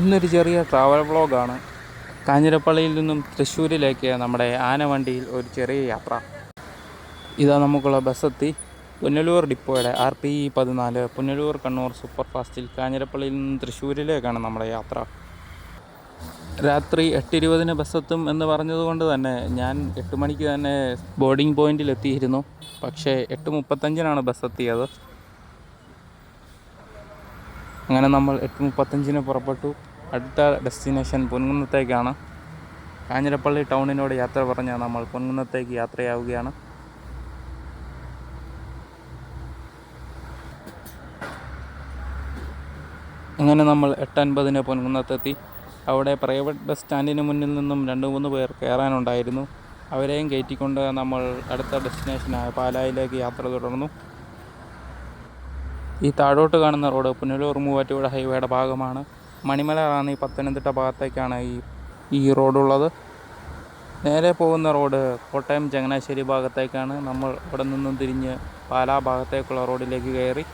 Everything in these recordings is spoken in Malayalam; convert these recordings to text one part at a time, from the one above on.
ഇന്നൊരു ചെറിയ ട്രാവൽ വ്ളോഗാണ് കാഞ്ഞിരപ്പള്ളിയിൽ നിന്നും തൃശ്ശൂരിലേക്ക് നമ്മുടെ ആനവണ്ടിയിൽ ഒരു ചെറിയ യാത്ര. ഇതാ നമുക്കുള്ള ബസ്സെത്തി പുനലൂർ ഡിപ്പോയുടെ ആർ പി ഇ പതിനാല് പുനലൂർ കണ്ണൂർ സൂപ്പർ ഫാസ്റ്റിൽ കാഞ്ഞിരപ്പള്ളിയിൽ നിന്നും തൃശ്ശൂരിലേക്കാണ് നമ്മുടെ യാത്ര. രാത്രി എട്ടിരുപതിന് ബസ്സെത്തും എന്ന് പറഞ്ഞതുകൊണ്ട് തന്നെ ഞാൻ എട്ട് മണിക്ക് തന്നെ ബോർഡിംഗ് പോയിന്റിൽ എത്തിയിരുന്നു. പക്ഷേ എട്ട് മുപ്പത്തഞ്ചിനാണ് ബസ് എത്തിയത്. അങ്ങനെ നമ്മൾ എട്ട് മുപ്പത്തഞ്ചിന് പുറപ്പെട്ടു. അടുത്ത ഡെസ്റ്റിനേഷൻ പൊൻകുന്നത്തേക്കാണ്. കാഞ്ഞിരപ്പള്ളി ടൗണിനോട് യാത്ര പറഞ്ഞ് നമ്മൾ പൊൻകുന്നത്തേക്ക് യാത്രയാവുകയാണ്. അങ്ങനെ നമ്മൾ എട്ടൻപതിന് പൊൻകുന്നത്തെത്തി. അവിടെ പ്രൈവറ്റ് ബസ് സ്റ്റാൻഡിന് മുന്നിൽ നിന്നും രണ്ട് മൂന്ന് പേർ കയറാനുണ്ടായിരുന്നു അവരെയും കയറ്റിക്കൊണ്ട് നമ്മൾ അടുത്ത ഡെസ്റ്റിനേഷനായ പാലായിലേക്ക് യാത്ര തുടർന്നു. ഈ താഴോട്ട് കാണുന്ന റോഡ് പുനലൂർ മൂവാറ്റുപുഴ ഹൈവേയുടെ ഭാഗമാണ്. മണിമല റാന്നി പത്തനംതിട്ട ഭാഗത്തേക്കാണ് ഈ ഈ റോഡുള്ളത്. നേരെ പോകുന്ന റോഡ് കോട്ടയം ചങ്ങനാശ്ശേരി ഭാഗത്തേക്കാണ്. നമ്മൾ ഇവിടെ നിന്നും തിരിഞ്ഞ് പാലാ ഭാഗത്തേക്കുള്ള റോഡിലേക്ക് കയറി.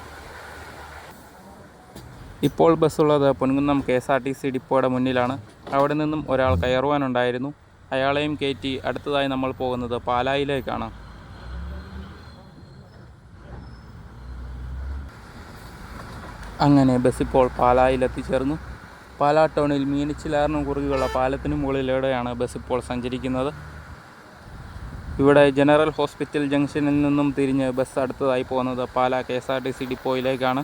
ഇപ്പോൾ ബസ്സുള്ളത് Ponkunnam K S R T C ഡിപ്പോയുടെ മുന്നിലാണ്. അവിടെ നിന്നും ഒരാൾ കയറുവാനുണ്ടായിരുന്നു. അയാളെയും കയറ്റി അടുത്തതായി നമ്മൾ പോകുന്നത് പാലായിലേക്കാണ്. അങ്ങനെ ബസ് ഇപ്പോൾ പാലായിൽ എത്തിച്ചേർന്നു പാലാ ടൗണിൽ മീനച്ചിലാറിന് കുറുകെയുള്ള പാലത്തിന് മുകളിലൂടെയാണ് ബസ് ഇപ്പോൾ സഞ്ചരിക്കുന്നത്. ഇവിടെ ജനറൽ ഹോസ്പിറ്റൽ ജംഗ്ഷനിൽ നിന്നും തിരിഞ്ഞ് ബസ് അടുത്തതായി പോകുന്നത് Pala K S R T C ഡിപ്പോയിലേക്കാണ്.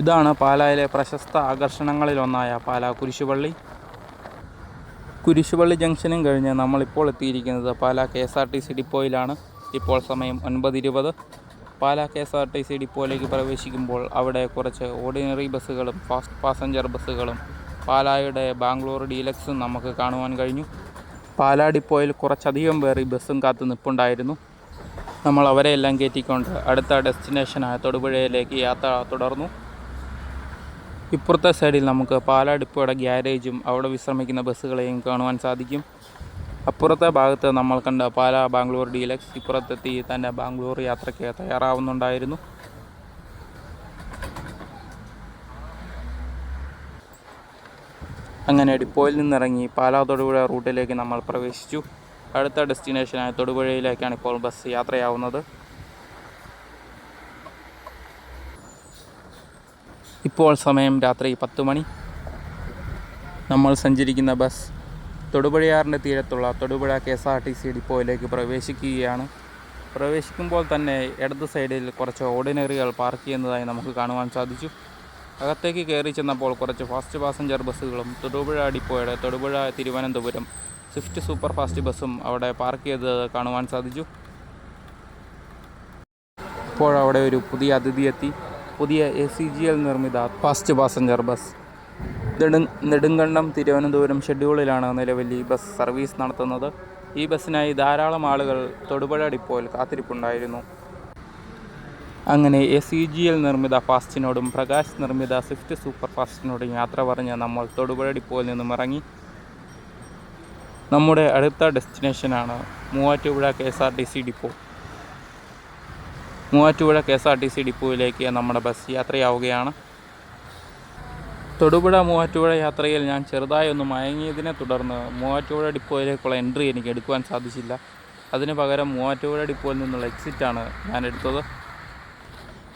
ഇതാണ് പാലായിലെ പ്രശസ്ത ആകർഷണങ്ങളിലൊന്നായ പാലാ കുരിശുപള്ളി. കുരിശുപള്ളി ജംഗ്ഷനും കഴിഞ്ഞ് നമ്മളിപ്പോൾ എത്തിയിരിക്കുന്നത് Pala K S R T C ഡിപ്പോയിലാണ്. ഇപ്പോൾ സമയം ഒൻപത് ഇരുപത് Pala K S R T C ഡിപ്പോയിലേക്ക് പ്രവേശിക്കുമ്പോൾ അവിടെ കുറച്ച് ഓർഡിനറി ബസ്സുകളും ഫാസ്റ്റ് പാസഞ്ചർ ബസ്സുകളും പാലായുടെ ബാംഗ്ലൂർ ഡീലക്സും നമുക്ക് കാണുവാൻ കഴിഞ്ഞു. പാലാ ഡിപ്പോയിൽ കുറച്ചധികം പേർ ഈ ബസ്സും കാത്തു നിൽപ്പുണ്ടായിരുന്നു നമ്മൾ അവരെയെല്ലാം കയറ്റിക്കൊണ്ട് അടുത്ത ഡെസ്റ്റിനേഷനായ തൊടുപുഴയിലേക്ക് യാത്ര തുടർന്നു. ഇപ്പുറത്തെ സൈഡിൽ നമുക്ക് പാലാ ഡിപ്പോയുടെ ഗ്യാരേജും അവിടെ വിശ്രമിക്കുന്ന ബസ്സുകളെയും കാണുവാൻ സാധിക്കും. അപ്പുറത്തെ ഭാഗത്ത് നമ്മൾ കണ്ട പാല ബാംഗ്ലൂർ ഡീലക്സ് ഇപ്പുറത്തെത്തി തന്റെ ബാംഗ്ലൂർ യാത്രയ്ക്ക് തയ്യാറാവുന്നുണ്ടായിരുന്നു. അങ്ങനെ ഡിപ്പോയിൽ നിന്നിറങ്ങി പാലാ തൊടുപുഴ റൂട്ടിലേക്ക് നമ്മൾ പ്രവേശിച്ചു. അടുത്ത ഡെസ്റ്റിനേഷനായ തൊടുപുഴയിലേക്കാണ് ഇപ്പോൾ ബസ് യാത്രയാവുന്നത്. ഇപ്പോൾ സമയം രാത്രി പത്ത് മണി. നമ്മൾ സഞ്ചരിക്കുന്ന ബസ് തൊടുപുഴയാറിന്റെ തീരത്തുള്ള Thodupuzha K S R T C ഡിപ്പോയിലേക്ക് പ്രവേശിക്കുകയാണ്. പ്രവേശിക്കുമ്പോൾ തന്നെ ഇടത് സൈഡിൽ കുറച്ച് ഓർഡിനറികൾ പാർക്ക് ചെയ്യുന്നതായി നമുക്ക് കാണുവാൻ സാധിച്ചു. അകത്തേക്ക് കയറി ചെന്നപ്പോൾ കുറച്ച് ഫാസ്റ്റ് പാസഞ്ചർ ബസ്സുകളും Thodupuzha ഡിപ്പോയുടെ Thodupuzha Thiruvananthapuram swift super fast ബസ്സും അവിടെ പാർക്ക് ചെയ്തത് കാണുവാൻ സാധിച്ചു. ഇപ്പോഴവിടെ ഒരു പുതിയ അതിഥി എത്തി. പുതിയ എ സി ജി എൽ നിർമ്മിത ഫാസ്റ്റ് പാസഞ്ചർ ബസ് നെടും നെടുങ്കണ്ടം തിരുവനന്തപുരം ഷെഡ്യൂളിലാണ് നിലവിൽ ഈ ബസ് സർവീസ് നടത്തുന്നത്. ഈ ബസ്സിനായി ധാരാളം ആളുകൾ തൊടുപുഴ ഡിപ്പോയിൽ കാത്തിരിപ്പുണ്ടായിരുന്നു. അങ്ങനെ എ സി ജി എൽ നിർമ്മിത ഫാസ്റ്റിനോടും പ്രകാശ് നിർമ്മിത സ്വിഫ്റ്റ് സൂപ്പർ ഫാസ്റ്റിനോടും യാത്ര പറഞ്ഞ് നമ്മൾ തൊടുപുഴ ഡിപ്പോയിൽ നിന്നും ഇറങ്ങി. നമ്മുടെ അടുത്ത ഡെസ്റ്റിനേഷനാണ് Muvattupuzha K S R T C depot. Muvattupuzha K S R T C ഡിപ്പോയിലേക്ക് നമ്മുടെ ബസ് യാത്രയാവുകയാണ്. തൊടുപുഴ മൂവാറ്റുപുഴ യാത്രയിൽ ഞാൻ ചെറുതായി ഒന്ന് മയങ്ങിയതിനെ തുടർന്ന് മൂവാറ്റുപുഴ ഡിപ്പോയിലേക്കുള്ള എൻട്രി എനിക്ക് എടുക്കുവാൻ സാധിച്ചില്ല. അതിന് പകരം മൂവാറ്റുപുഴ ഡിപ്പോയിൽ നിന്നുള്ള എക്സിറ്റാണ് ഞാൻ എടുത്തത്.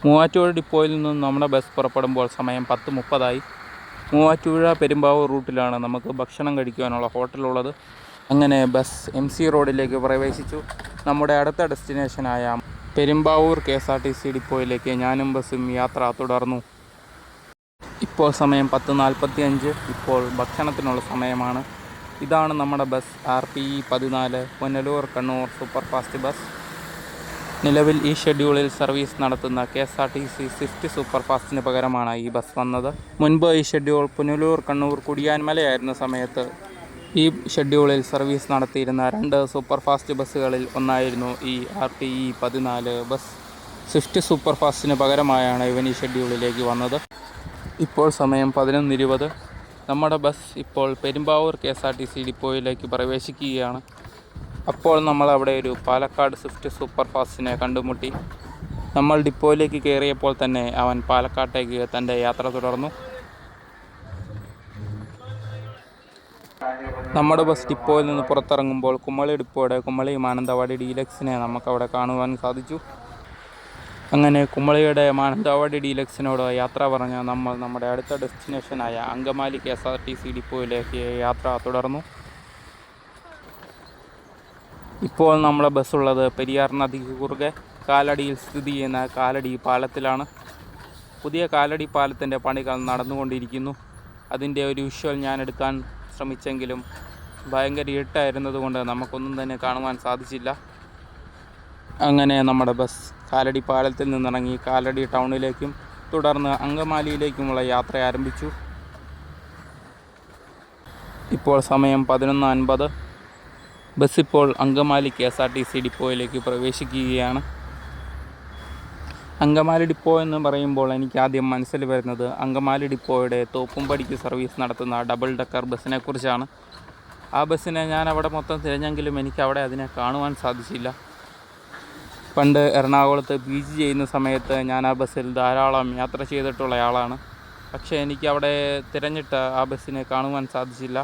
മൂവാറ്റുപുഴ ഡിപ്പോയിൽ നിന്നും നമ്മുടെ ബസ് പുറപ്പെടുമ്പോൾ സമയം പത്ത് മുപ്പതായി. മൂവാറ്റുപുഴ പെരുമ്പാവൂർ റൂട്ടിലാണ് നമുക്ക് ഭക്ഷണം കഴിക്കുവാനുള്ള ഹോട്ടലുള്ളത്. അങ്ങനെ ബസ് എം സി റോഡിലേക്ക് പ്രവേശിച്ചു. നമ്മുടെ അടുത്ത ഡെസ്റ്റിനേഷനായ Perumbavoor K S R T C ഡിപ്പോയിലേക്ക് ഞാനും ബസ്സും യാത്ര തുടർന്നു. ഇപ്പോൾ സമയം പത്ത് നാൽപ്പത്തി അഞ്ച് ഇപ്പോൾ ഭക്ഷണത്തിനുള്ള സമയമാണ്. ഇതാണ് നമ്മുടെ ബസ്. ആർ പി ഇ പതിനാല് Punalur Kannur super fast bus. നിലവിൽ ഈ ഷെഡ്യൂളിൽ സർവീസ് നടത്തുന്ന K S R T C swift super ഫാസ്റ്റിന് പകരമാണ് ഈ ബസ് വന്നത്. മുൻപ് ഈ ഷെഡ്യൂൾ പുനലൂർ കണ്ണൂർ കുടിയാൻമലയായിരുന്ന സമയത്ത് ഈ ഷെഡ്യൂളിൽ സർവീസ് നടത്തിയിരുന്ന രണ്ട് സൂപ്പർ ഫാസ്റ്റ് ബസ്സുകളിൽ ഒന്നായിരുന്നു ഈ ആർ ടി ഇ പതിനാല് ബസ്. സ്വിഫ്റ്റ് സൂപ്പർ ഫാസ്റ്റിന് പകരമായാണ് ഇവൻ ഈ ഷെഡ്യൂളിലേക്ക് വന്നത്. ഇപ്പോൾ സമയം പതിനൊന്ന് ഇരുപത് നമ്മുടെ ബസ് ഇപ്പോൾ Perumbavoor K S R T C ഡിപ്പോയിലേക്ക് പ്രവേശിക്കുകയാണ്. അപ്പോൾ നമ്മൾ അവിടെ ഒരു പാലക്കാട് സ്വിഫ്റ്റ് സൂപ്പർ ഫാസ്റ്റിനെ കണ്ടുമുട്ടി. നമ്മൾ ഡിപ്പോയിലേക്ക് കയറിയപ്പോൾ തന്നെ അവൻ പാലക്കാട്ടേക്ക് തന്റെ യാത്ര തുടർന്നു. നമ്മുടെ ബസ് ഡിപ്പോയിൽ നിന്ന് പുറത്തിറങ്ങുമ്പോൾ കുമ്മളി ഡിപ്പോയുടെ കുമ്മളി മാനന്തവാടി ഡീലക്സിനെ നമുക്കവിടെ കാണുവാൻ സാധിച്ചു. അങ്ങനെ കുമ്മളിയുടെ മാനന്തവാടി ഡീലക്സിനോട് യാത്ര പറഞ്ഞ് നമ്മൾ നമ്മുടെ അടുത്ത ഡെസ്റ്റിനേഷനായ Angamaly K S R T C ഡിപ്പോയിലേക്ക് യാത്ര തുടർന്നു. ഇപ്പോൾ നമ്മളെ ബസ്സുള്ളത് പെരിയാർ നദിക്ക് കുറുകെ കാലടിയിൽ സ്ഥിതി ചെയ്യുന്ന കാലടി പാലത്തിലാണ്. പുതിയ കാലടി പാലത്തിന്റെ പണികൾ നടന്നുകൊണ്ടിരിക്കുന്നു. അതിന്റെ ഒരു വിഷ്വൽ ഞാൻ എടുക്കാൻ ശ്രമിച്ചെങ്കിലും ഭയങ്കര ഇരുട്ടായിരുന്നത് കൊണ്ട് നമുക്കൊന്നും തന്നെ കാണുവാൻ സാധിച്ചില്ല. അങ്ങനെ നമ്മുടെ ബസ് കാലടി പാലത്തിൽ നിന്നിറങ്ങി കാലടി ടൗണിലേക്കും തുടർന്ന് അങ്കമാലിയിലേക്കുമുള്ള യാത്ര ആരംഭിച്ചു. ഇപ്പോൾ സമയം പതിനൊന്ന് അൻപത്. ബസ് ഇപ്പോൾ Angamaly K S R T C ഡിപ്പോയിലേക്ക് പ്രവേശിക്കുകയാണ്. അങ്കമാലി ഡിപ്പോ എന്ന് പറയുമ്പോൾ എനിക്ക് ആദ്യം മനസ്സിൽ വരുന്നത് അങ്കമാലി ഡിപ്പോയുടെ തോപ്പുംപടിക്ക് സർവീസ് നടത്തുന്ന ഡബിൾ ഡക്കർ ബസ്സിനെ കുറിച്ചാണ് ആ ബസ്സിനെ ഞാൻ അവിടെ മൊത്തം തിരഞ്ഞെങ്കിലും എനിക്ക് അവിടെ അതിനെ കാണുവാൻ സാധിച്ചില്ല. പണ്ട് എറണാകുളത്ത് പി ജി ചെയ്യുന്ന സമയത്ത് ഞാൻ ആ ബസ്സിൽ ധാരാളം യാത്ര ചെയ്തിട്ടുള്ളയാളാണ് പക്ഷേ എനിക്ക് അവിടെ തിരഞ്ഞിട്ട് ആ ബസ്സിനെ കാണുവാൻ സാധിച്ചില്ല.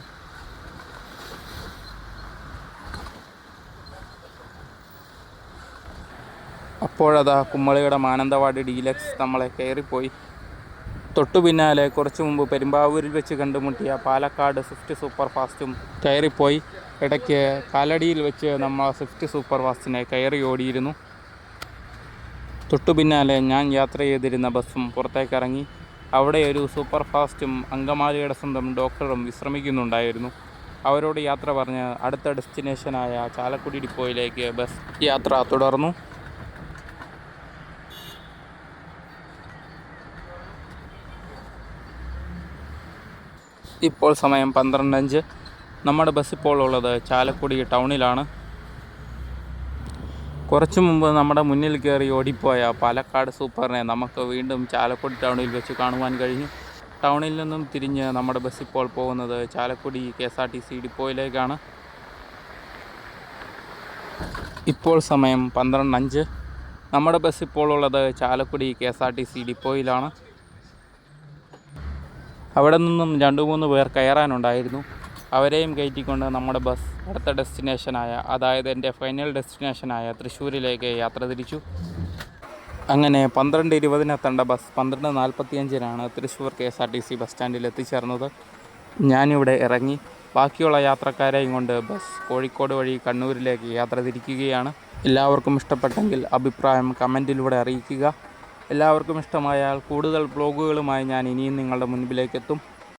അപ്പോഴതാ കുമ്മളിയുടെ മാനന്തവാടി ഡീലക്സ് നമ്മളെ കയറിപ്പോയി. തൊട്ടു പിന്നാലെ കുറച്ചു മുമ്പ് പെരുമ്പാവൂരിൽ വെച്ച് കണ്ടുമുട്ടിയ പാലക്കാട് സ്വിഫ്റ്റ് സൂപ്പർ ഫാസ്റ്റും കയറിപ്പോയി. ഇടയ്ക്ക് കാലടിയിൽ വെച്ച് നമ്മൾ സ്വിഫ്റ്റ് സൂപ്പർ ഫാസ്റ്റിനെ കയറി ഓടിയിരുന്നു. തൊട്ടു പിന്നാലെ ഞാൻ യാത്ര ചെയ്തിരുന്ന ബസ്സും പുറത്തേക്കിറങ്ങി. അവിടെ ഒരു സൂപ്പർ ഫാസ്റ്റും അങ്കമാലിയുടെ സ്വന്തം ഡോക്ടറും വിശ്രമിക്കുന്നുണ്ടായിരുന്നു. അവരോട് യാത്ര പറഞ്ഞ് അടുത്ത ഡെസ്റ്റിനേഷനായ ചാലക്കുടി ഡിപ്പോയിലേക്ക് ബസ് യാത്ര തുടർന്നു. ഇപ്പോൾ സമയം പന്ത്രണ്ട് അഞ്ച് നമ്മുടെ ബസ് ഇപ്പോൾ ഉള്ളത് ചാലക്കുടി ടൗണിലാണ് കുറച്ചു മുമ്പ് നമ്മുടെ മുന്നിൽ കയറി ഓടിപ്പോയ പാലക്കാട് സൂപ്പറിനെ നമുക്ക് വീണ്ടും ചാലക്കുടി ടൗണിൽ വെച്ച് കാണുവാൻ കഴിഞ്ഞു. ടൗണിൽ നിന്നും തിരിഞ്ഞ് നമ്മുടെ ബസ് ഇപ്പോൾ പോകുന്നത് Chalakudy K S R T C ഡിപ്പോയിലേക്കാണ്. ഇപ്പോൾ സമയം പന്ത്രണ്ട് അഞ്ച് നമ്മുടെ ബസ് ഇപ്പോൾ ഉള്ളത് Chalakudy K S R T C ഡിപ്പോയിലാണ്. അവിടെ നിന്നും രണ്ട് മൂന്ന് പേർ കയറാനുണ്ടായിരുന്നു. അവരെയും കയറ്റിക്കൊണ്ട് നമ്മുടെ ബസ് അടുത്ത ഡെസ്റ്റിനേഷനായ അതായത് എന്റെ ഫൈനൽ ഡെസ്റ്റിനേഷനായ തൃശ്ശൂരിലേക്ക് യാത്ര തിരിച്ചു. അങ്ങനെ പന്ത്രണ്ട് ഇരുപതിനെത്തേണ്ട ബസ് പന്ത്രണ്ട് നാൽപ്പത്തിയഞ്ചിനാണ് Thrissur K S R T C bus സ്റ്റാൻഡിൽ എത്തിച്ചേർന്നത്. ഞാനിവിടെ ഇറങ്ങി. ബാക്കിയുള്ള യാത്രക്കാരെയും കൊണ്ട് ബസ് കോഴിക്കോട് വഴി കണ്ണൂരിലേക്ക് യാത്ര തിരിക്കുകയാണ്. എല്ലാവർക്കും ഇഷ്ടപ്പെട്ടെങ്കിൽ അഭിപ്രായം കമന്റിലൂടെ അറിയിക്കുക. എല്ലാവർക്കും ഇഷ്ടമായാൽ കൂടുതൽ ബ്ലോഗുകളുമായി ഞാൻ ഇനിയും നിങ്ങളുടെ മുൻപിലേക്ക് എത്തും